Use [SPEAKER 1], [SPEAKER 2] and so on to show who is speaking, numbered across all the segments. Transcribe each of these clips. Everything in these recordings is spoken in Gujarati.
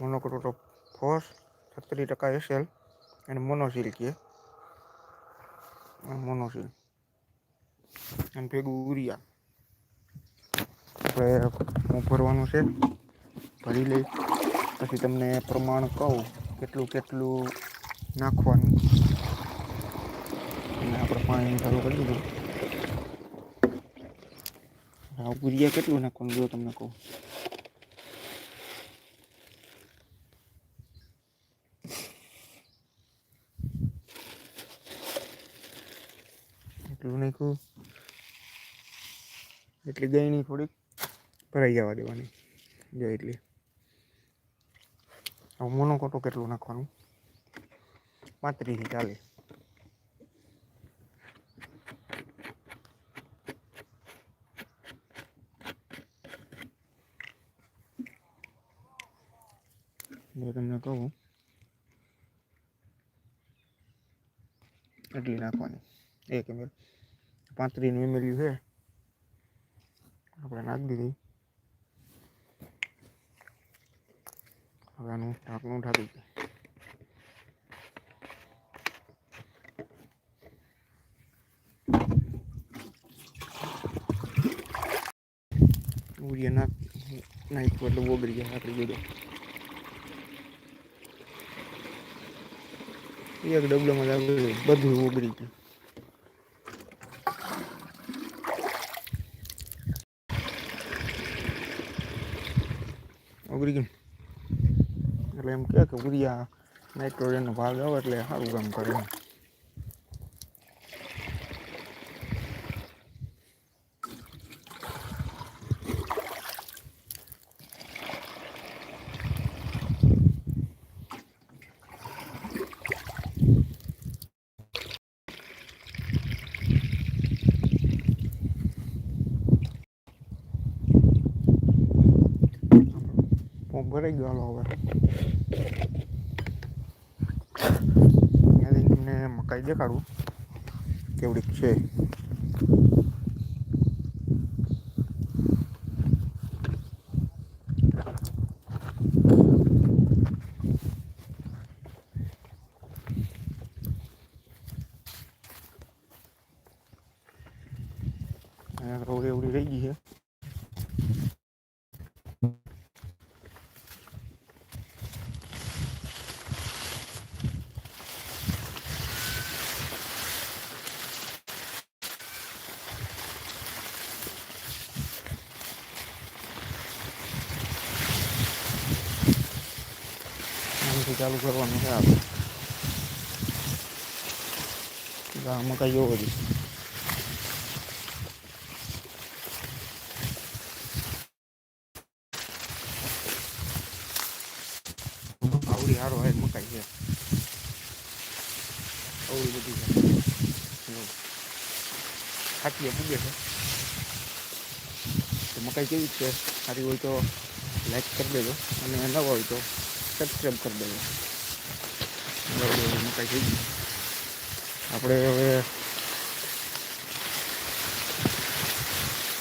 [SPEAKER 1] મોનોક્રોટો ફોર્સ છત્રીસ ટકા એસેલ અને મોનોસિલ કે મોનોસિલ અને ભેગું ઉરિયા આપણે ભરવાનું છે. ભરી લઈ પછી તમને પ્રમાણ કહું કેટલું કેટલું નાખવાનું. અને આપણે પાણી ચાલુ કરી દીધું. યુરિયા કેટલું નાખવાનું, જો તમને કહું. એટલું નાખ્યું એટલી ગઈ થોડીક ભરાઈ જવા દેવાની. જો એટલી. હવે મોનો કોટો કેટલું નાખવાનું? પાંત્રીસથી ચાલીસ જો તમને કહું, એટલી નાખવાની. એક એમએલ પાંત્રીસનું એમએલ છે આપણે નાખી દીધી હવે આનું ઢાંકણું ઢાંકી દઈએ ઉરિયા નાખ નાખ્યું એટલે ઓગળી જાય આપણી જોડે એક ડબલામાં લાગે બધું ઓગળી ગયું ઓગળી ગયું એટલે એમ કહે કે ઉરિયા નાઇટ્રોજનનો ભાગ આવે એટલે સારું કામ કરે ભરાઈ ગયો હવે ત્યાંથી તમને મકાઈ દેખાડું કેવડીક છે અહીંયા રોડ એવડી રહી ગઈ છે આમથી ચાલુ કરવાનું છે આપણે આ મકાઈ જોવો જ આવડી સારો હાર મકાઈ છે. આવડી બધી છે. ખાટીએ પૂગે છે. તો મકાઈ કેવી છે? સારી હોય તો લાઈક કરી દેજો. અને નવા હોય તો સબસ્ક્રાઈબ કરી દેજો. આપણે હવે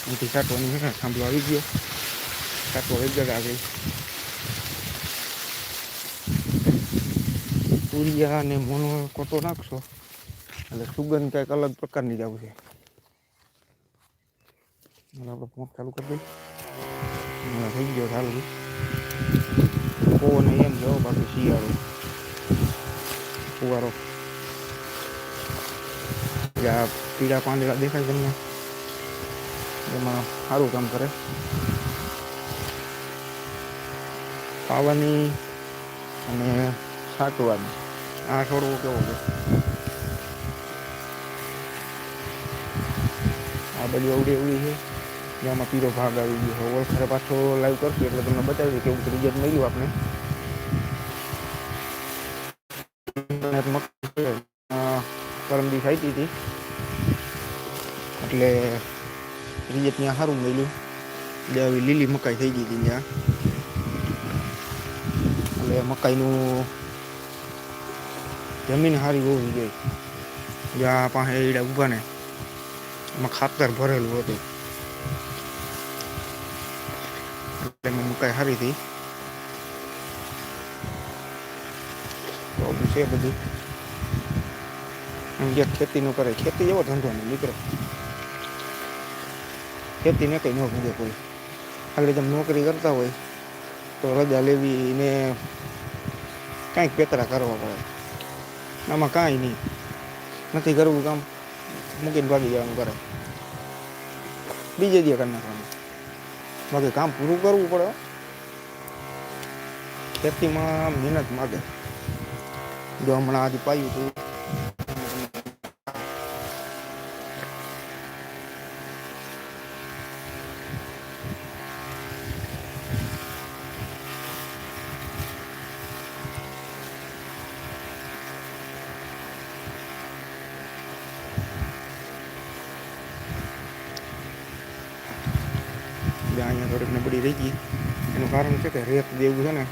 [SPEAKER 1] અહીંથી કાઢવાની છે થાંભલો આવી ગયો. કાઢવો એક જગ્યા આગળ પૂરિયા અને મોનો કોટો નાખશો. એટલે સુગંધ કંઈક અલગ પ્રકારની જ આવશે. આપણે પંપ ચાલુ કરી દઈએ. થઈ ગયો ચાલુ પવન એમ જાઓ બાકી શિયાળો ફુવારો જે આ પીળા પાંદડા દેખાય તમને એમાં સારું કામ કરે પાવાની અને છાંટવાની આ છોડવો કેવો છે આ બધી અવડી અવડી છે જેમાં પીળો ભાગ આવી ગયો છે. ઓળખારે પાછો લાઈવ કરશું એટલે તમને બતાવી કેવું રિઝલ્ટ મળ્યું આપણે અને મકાઈ છે, અ, પરમ દી થઈ હતી. એટલે રિઝલ્ટ ત્યાં સારું મળ્યું. બે આવી લીલી મકાઈ થઈ ગઈ હતી ત્યાં. એટલે મકાઈનું જમીન સારી હોવી જોઈએ. જ્યાં પાસે એડા ઊભા ને એમાં ખાતર ભરેલું હતું એટલે એમાં મકાઈ સારી હતી. પ્રોબ્લેમ છે બધું. જે ખેતીનું કરે. ખેતી એવો ધંધો નહીં મિત્રો ખેતી ને કંઈ ન ભૂગે કોઈ. આગળ જેમ નોકરી કરતા હોય, તો રજા લેવી ને કાંઈક પેતરા કરવા પડે. આમાં કાંઈ નહીં. નથી કરવું કામ, મૂકીને ભાગી જવાનું કરે. બીજે દી કરી નાખવાનું. બાકી કામ પૂરું કરવું પડે. ખેતીમાં મહેનત માગે જો હમણાં આજે પાયું હતું એટલે અહીંયા થોડીક નબળી રહી ગઈ એનું કારણ છે કે રેત જેવું છે ને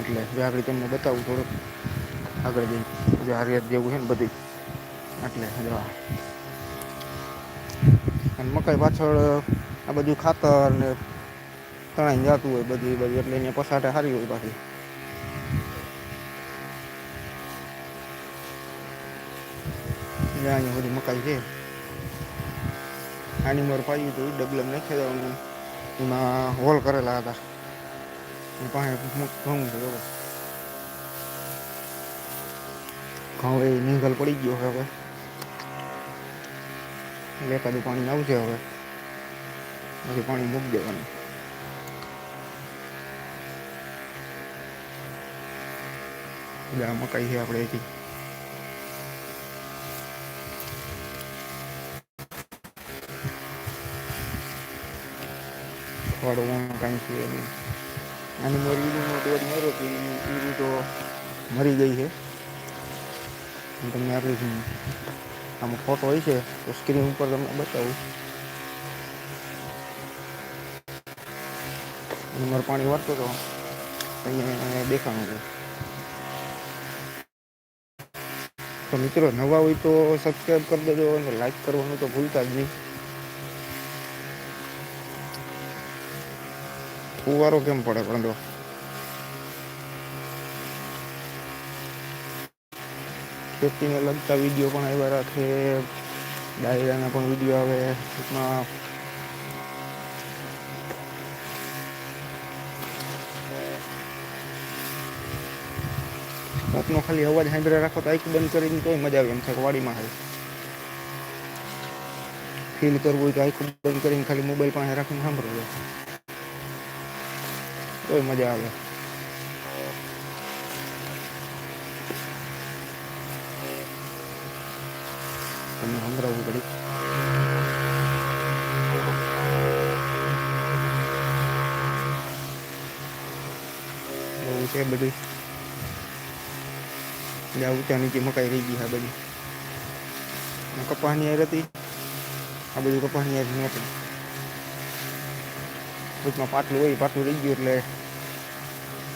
[SPEAKER 1] એટલે હવે આગળ તમને બતાવું થોડુંક. આગળ જઈને. જે આ રેત જેવું છે ને બધી. એટલે જો અને મકાઈ પાછળ, આ બધું ખાતર ને તણાઈ જતું હોય બધી બધી, એટલે અહીંયા પસાટે સારી હોય પાછી. અહીંયા બધી મકાઈ છે. આની મોર પાયું હતું ડબલમ નાખી દેવાનું. એમાં હોલ કરેલા હતા. એ પાસે મુક ઘઉં છે બરોબર ઘઉં એ નીંગલ પડી ગયો હવે એટલે એકાદું પાણી આવશે હવે પછી પાણી મૂકી દેવાનું એટલે આ મકાઈ છે આપણે એથી ખવાડવામાં કાંઈ છે નહીં આની મોર ઈરુનો ડોઝ માર્યો તો ઈરુ તો મરી ગઈ છે. હું તમને આપણી આમાં ફોટો હોય છે તો સ્ક્રીન ઉપર તમને બતાવું. અને મારે પાણી વાંચતો હતો. અહીંયા દેખાણું છે. તો મિત્રો નવા હોય તો સબસ્ક્રાઈબ કરી દેજો અને લાઈક કરવાનું તો ભૂલતા જ નહીં. ફુવારો કેમ પડે પણ જો ખેતીને લગતા વીડિયો પણ આવ્યા રાખે ડાયરાના પણ વીડિયો આવે ટૂંકમાં કોકનો ખાલી અવાજ સાંભળે રાખો તો આંખ બંધ કરીને તોય મજા આવે એમ થાય વાડીમાં આવે ફીલ કરવું હોય તો આંખ બંધ કરીને ખાલી મોબાઈલ પાસે રાખીને સાંભળવું તોય મજા આવે. તમને સંભળાવવું પડે. એવું છે બધું. જ્યાં ઊંચા નીચે મકાઈ રહી ગઈ હા બધી. કપાસની હાર હતી આ બધું કપાસની હાર નહોતું પાટલું હોય પાટલું રહી ગયું એટલે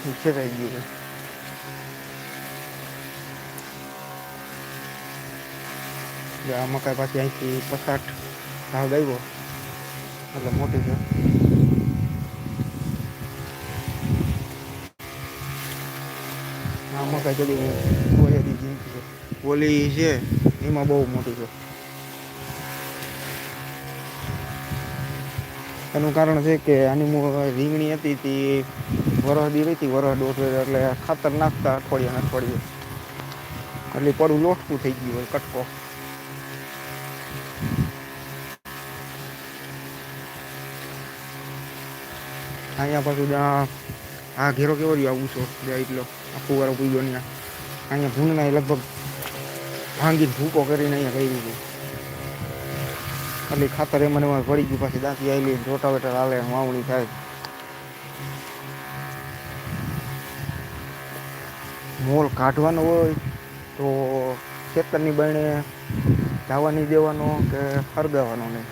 [SPEAKER 1] ખેંચાઈ ગયું છે. આ મકાઈ પાછી અહીંથી પસાટ ભાગ આવ્યો. એટલે મોટી છે. આ મકાઈ જિંદગી છે. ઓલી છે, એમાં બહુ મોટી છે. એનું કારણ છે કે આની રીંગણી હતી તે વરસદી રહી હતી વરસ દોઢ એટલે ખાતર નાખતા અઠવાડિયા ને અઠવાડિયે. એટલે પડું લોટકું થઈ ગયું હોય, કટકો. અહીંયા પાછું આ ઘેરો કેવો રહ્યો, આવું છો? બે એટલો આખું વાળો પૂગ્યો ત્યાં અહીંયા ભૂંડના લગભગ ભાંગી ભૂકો કરીને અહીંયા કર્યું હતું એટલે ખાતર એમાં એમાં પડી ગયું, પાછી દાંતી આવેલી રોટાવેટર હાલે, વાવણી થાય. મોલ કાઢવાનો હોય તો ખેતરની બહેણે જવા નહીં દેવાનો કે ફરગાવાનો નહીં.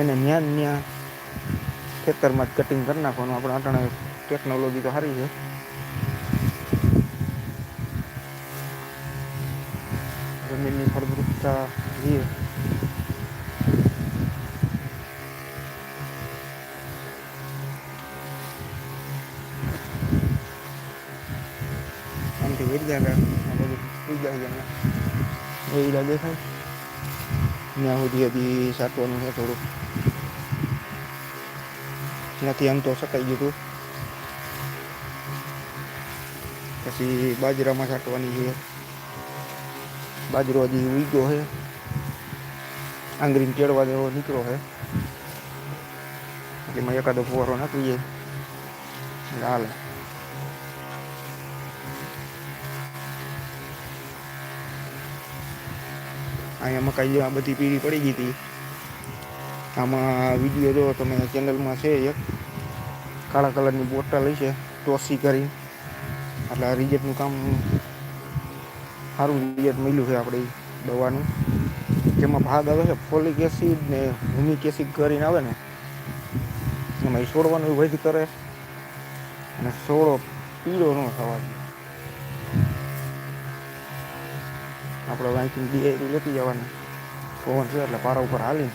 [SPEAKER 1] એને ન્યાન ન્યા ખેતરમાં જ કટિંગ કરી નાખવાનું. આપણે અટાણે ટેકનોલોજી તો સારી છે. જમીનની ફળદ્રુપતા જોઈએ. વેરી ગયા આ બધું એમને વેલા દેખાય ત્યાં સુધી હજી સાટવાનું છે થોડુંક નથી આમ તો સકાઈ ગયું હતું પછી બાજરામાં છાંટવાની છે બાજરો હજી ઉગ્યો છે આંગળીને કેળવા જેવો નીકળો છે એમાં એકાદો ફુવારો નાખી જાય એટલે હાલે અહીંયા મકાઈ આ બધી પીળી પડી ગઈ હતી. આમાં વીડિયો જો તમે, ચેનલમાં છે એક. કાળા કલરની બોટલ છે ટોસી કરી. એટલે આ કામ સારું રિજેટ મળ્યું છે આપણે દવાનું. જેમાં ભાગ આવે છે, ફોલિક એસિડ ને હુમિક એસિડ કરીને આવે ને, એમાં એ છોડવાનું વધ કરે. અને સોડો પીળો ન થવા આપણે અહીંથી બિહારી લેતી જવાની. પવન છે એટલે પારા ઉપર હાલીને.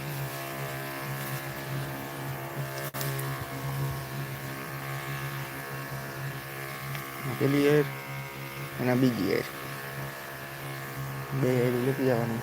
[SPEAKER 1] પેલી એર અને બીજી એર બે એર લેતી જવાની.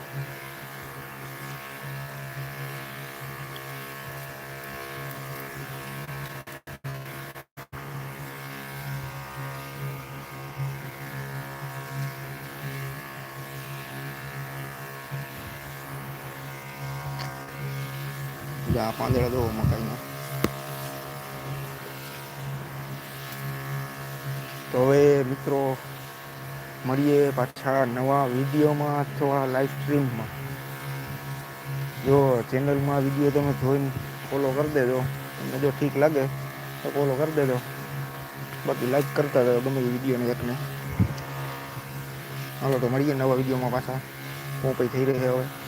[SPEAKER 1] આ પાંદડા દો મકાઈના તો હવે મિત્રો મળીએ પાછા નવા વિડીયોમાં અથવા લાઈવ સ્ટ્રીમમાં જો ચેનલમાં વીડિયો તમે જોઈને ફોલો કરી દેજો તમને જો ઠીક લાગે તો ફોલો કરી દેજો બાકી લાઈક કરતા રહો ગમે એ વિડીયોને એકને હાલો તો મળીએ નવા વિડીયોમાં પાછા પોપઈ થઈ રહી છે હવે